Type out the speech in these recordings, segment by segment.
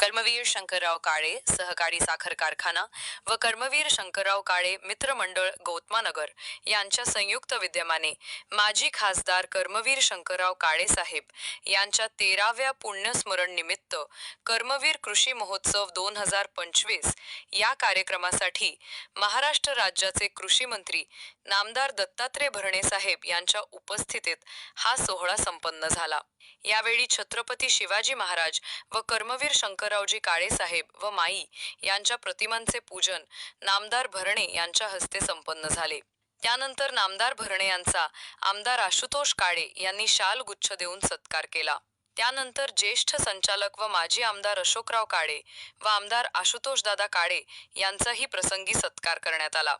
कर्मवीर शंकरराव काळे सहकारी साखर कारखाना व कर्मवीर शंकरराव काळे मित्रमंडळ गौतमानगर यांच्या संयुक्त विद्यमाने माजी खासदार कर्मवीर शंकरराव काळे साहेब यांच्या तेराव्या पुण्यस्मरण निमित्त कर्मवीर कृषी महोत्सव दोन हजार पंचवीस या कार्यक्रमासाठी महाराष्ट्र राज्याचे कृषी मंत्री नामदार दत्तात्रय भरणे साहेब यांच्या उपस्थितीत हा सोहळा संपन्न झाला. यावेळी छत्रपती शिवाजी महाराज व कर्मवीर शंकर काळेसाहेब व माई यांच्या प्रतिमांचे पूजन नामदार भरणे यांच्या हस्ते संपन्न झाले. त्यानंतर नामदार भरणे यांचा आमदार आशुतोष काळे यांनी शाल गुच्छ देऊन सत्कार केला. त्यानंतर ज्येष्ठ संचालक व माजी आमदार अशोकराव काळे व आमदार आशुतोषदादा काळे यांचाही प्रसंगी सत्कार करण्यात आला.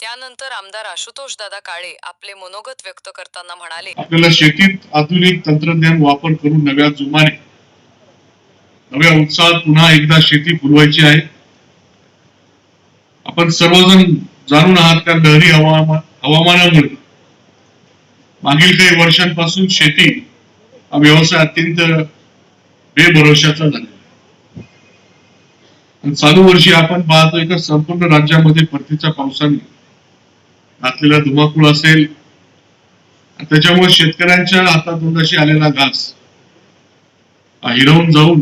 त्यानंतर आमदार आशुतोष दादा काळे आपले मनोगत व्यक्त करताना म्हणाले आपल्याला शेतीत आधुनिक तंत्रज्ञान वापर करून नव्या जुमाने नव्या उत्साहात पुन्हा एकदा शेती पुरवायची आहे. आपण सर्वजण जाणून आहात त्या लहरी हवामान हवामानामुळे? मागील काही वर्षांपासून शेती हा व्यवसाय अत्यंत बेभरोशाचा झालेला आहे. चालू वर्षी आपण पाहतोय का संपूर्ण राज्यामध्ये परतीच्या पावसाने घातलेला धुमाकूळ असेल. आणि त्याच्यामुळे शेतकऱ्यांच्या हातातोंडाशी आलेला घास. हिरवून जाऊन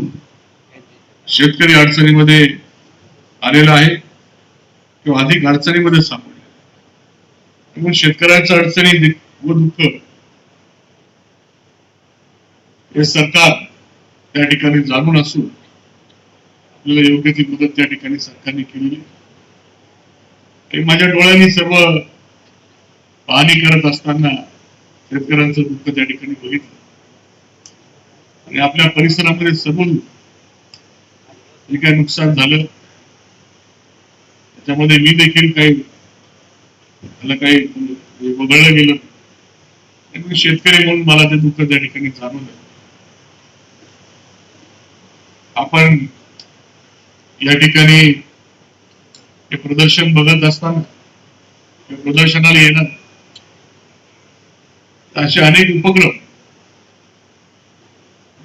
शेतकरी अडचणीमध्ये आलेला आहे किंवा अधिक अडचणीमध्ये सापडले त्यामुळे शेतकऱ्यांच्या अडचणी व दुःख हे सरकार त्या ठिकाणी जाणून असून आपल्याला योग्य ती मदत त्या ठिकाणी सरकारने केलेली आहे. माझ्या डोळ्यांनी सर्व पाहणी करत असताना शेतकऱ्यांचं दुःख त्या ठिकाणी बघितलं आणि आपल्या परिसरामध्ये सर्व जे काही नुकसान झालं? त्याच्यामध्ये मी देखील काही मला काही वगळलं गेलं. त्यामुळे शेतकरी म्हणून मला ते दुःख त्या ठिकाणी जाणवलं. आपण या ठिकाणी हे प्रदर्शन बघत असताना प्रदर्शनाला येणार असे अनेक उपक्रम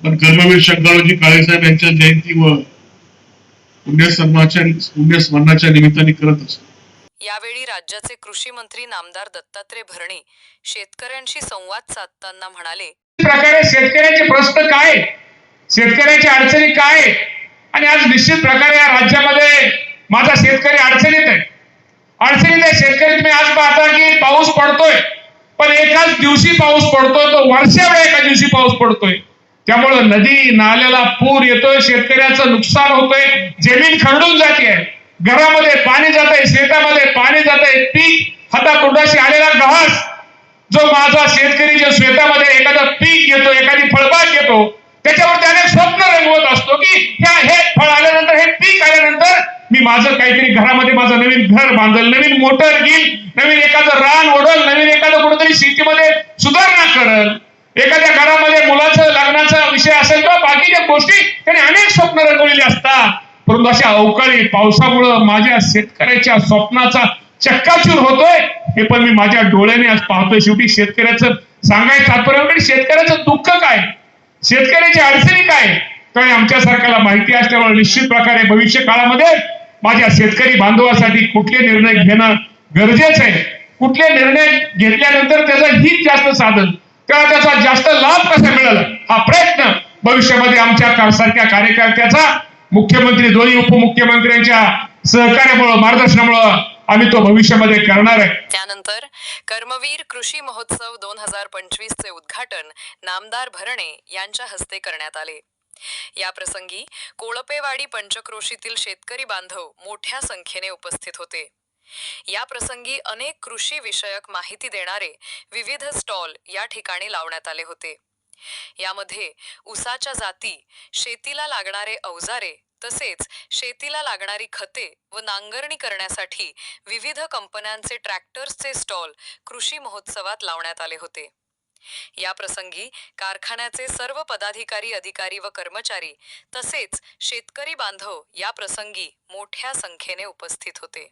पण कर्मवीर शंकरजी काळेसाहेब यांच्या जयंती व पुण्यस्मरणाच्या पुण्यस्मरणाच्या निमित्ताने करत असतो यावेळी राज्याचे कृषी मंत्री नामदार दत्तात्रय भरणे शेतकऱ्यांशी संवाद साधताना म्हणाले प्रकारे शेतकऱ्याचे प्रश्न काय? शेतकऱ्याच्या अडचणी काय? आणि आज निश्चित प्रकारे या राज्यामध्ये माझा शेतकरी अडचणीत आहे अडचणीत आहे शेतकरी तुम्ही आज पाहता की पाऊस पडतोय पण एकाच दिवशी पाऊस पडतोय तो वर्षावेळी एका दिवशी पाऊस पडतोय त्यामुळं नदी नाल्याला पूर येतोय शेतकऱ्याचं नुकसान होतोय जमीन खरडून जाते घरामध्ये पाणी जात आहे शेतामध्ये पाणी जात आहे पीक हातातोंडाशी आलेला घास जो माझा शेतकरी जो शेतामध्ये एखादं पीक घेतो एखादी फळबाग घेतो त्याच्यावर त्याने स्वप्न रंगवत असतो की ह्या हे फळ आल्यानंतर हे पीक आल्यानंतर मी माझं काहीतरी घरामध्ये माझं नवीन घर बांधल नवीन मोटर घेईल नवीन एखादं रान ओढल नवीन एखादं कुठेतरी शेतीमध्ये सुधारणा करल. एखाद्या घरामध्ये मुलाचं लग्नाचा विषय असेल किंवा बाकीच्या गोष्टी त्याने अनेक स्वप्न रंगवलेली असतात. परंतु अशा अवकाळी पावसामुळं माझ्या शेतकऱ्याच्या स्वप्नाचा चक्काचूर होतोय. हे पण मी माझ्या डोळ्याने आज पाहतोय. शेवटी शेतकऱ्याचं सांगायचं तात्पर्य म्हणजे शेतकऱ्याचं दुःख काय? शेतकऱ्याच्या अडचणी काय? तर आमच्या सरकारला माहिती असल्यामुळे निश्चित प्रकारे भविष्य काळामध्ये माझ्या शेतकरी बांधवासाठी कुठले निर्णय घेणं गरजेचं आहे. कुठले निर्णय घेतल्यानंतर त्याचं हित जास्त साधन. किंवा त्याचा जास्त लाभ कसा मिळेल? हा प्रयत्न भविष्यामध्ये आमच्या सारख्या कार्यकर्त्याचा मुख्यमंत्री दोन्ही उपमुख्यमंत्र्यांच्या सहकार्यामुळं मार्गदर्शनामुळं आम्ही तो भविष्यामध्ये करणार आहे. त्यानंतर कर्मवीर कृषी महोत्सव दोन हजार पंचवीस चे उद्घाटन नामदार भरणे यांच्या हस्ते करण्यात आले. या प्रसंगी कोळपेवाडी पंचक्रोशीतील शेतकरी बांधव मोठ्या संख्येने उपस्थित होते. या प्रसंगी अनेक कृषी विषयक माहिती देणारे विविध स्टॉल या ठिकाणी लावण्यात आले होते. यामध्ये उसाच्या जाती शेतीला लागणारे अवजारे तसेच शेतीला लागणारी खते व नांगरणी करण्यासाठी विविध कंपन्यांचे ट्रॅक्टर्सचे स्टॉल कृषी महोत्सवात लावण्यात आले होते. या प्रसंगी कारखान्याचे सर्व पदाधिकारी अधिकारी व कर्मचारी तसेच शेतकरी बांधव या प्रसंगी मोठ्या संख्येने उपस्थित होते.